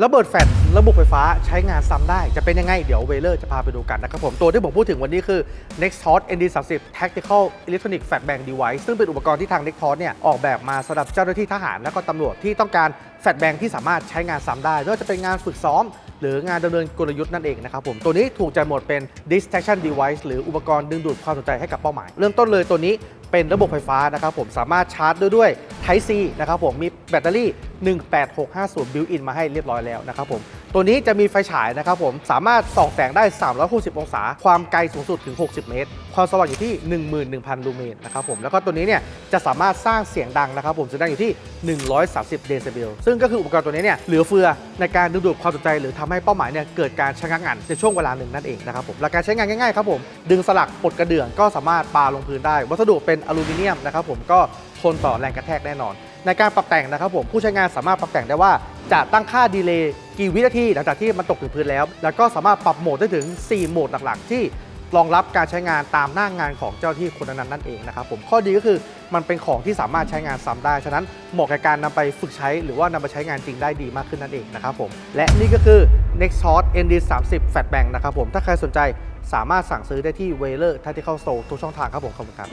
ระเบิดแฟลช ระบบไฟฟ้าใช้งานซ้ำได้ จะเป็นยังไง เดี๋ยวเวเลอร์จะพาไปดูกันนะครับผม ตัวที่ผมพูดถึงวันนี้คือ Nextos ND30 Tactical Electronic Flat Bang Device ซึ่งเป็นอุปกรณ์ที่ทาง Nextos เนี่ยออกแบบมาสำหรับเจ้าหน้าที่ทหารและก็ตำรวจที่ต้องการแฟลชแบงที่สามารถใช้งานซ้ำได้ไม่ว่าจะเป็นงานฝึกซ้อม หรืองานดำเนินกลยุทธ์นั่นเองนะครับผมตัวนี้ถูกจัดหมวดเป็น distraction device หรืออุปกรณ์ดึงดูดความสนใจให้กับเป้าหมาย เริ่มต้นเลยตัวนี้เป็นระบบไฟฟ้านะครับผมสามารถชาร์จด้วยด้วย Type C นะครับผมมีแบตเตอรี่ 18650 built in มาให้เรียบร้อยแล้วนะครับผม ตัวนี้จะมีไฟฉายนะครับผมสามารถส่องแสงได้ 360 องศา ความไกลสูงสุดถึง 60 เมตร ความสว่างอยู่ที่ 11,000 ลูเมนนะครับผมแล้วก็ตัวนี้เนี่ยจะสามารถสร้างเสียงดังนะครับผมเสียงดังอยู่ที่ 130 เดซิเบลซึ่งก็คืออุปกรณ์ตัวนี้เนี่ยเหลือเฟือในการดึงดูดความสนใจ หรือทำให้เป้าหมายเนี่ยเกิดการชะงักงันในช่วงเวลาหนึ่งนั่นเองนะครับผมหลักการใช้งานง่ายๆครับผมดึงสลักปลดกระเดื่องก็สามารถปาลงพื้นได้ วัสดุเป็นอลูมิเนียมนะครับผมก็ทนต่อแรงกระแทกแน่นอน ในการปรับแต่งนะครับผมผู้ใช้งานสามารถปรับแต่งได้ว่า จะตั้งค่าดีเลย์กี่วินาทีหลังจากที่มันตกถึงพื้นแล้ว แล้วก็สามารถปรับโหมดได้ถึง 4 โหมดหลักๆ ที่รองรับการใช้งานตามหน้างงานของเจ้าที่คนนั้นนั่นเองนะครับผมข้อดีก็คือมันเป็นของที่สามารถใช้งานซ้ำได้ ฉะนั้นเหมาะกับการนำไปฝึกใช้ หรือว่านำไปใช้งานจริงได้ดีมากขึ้นนั่นเองนะครับผมและนี่ก็คือ Nextos ND30 Fat Bang นะครับผมถ้าใครสนใจสามารถสั่งซื้อได้ที่ w a l e r Tactical Store ทุกช่องทางครับผมขอบคุณครับ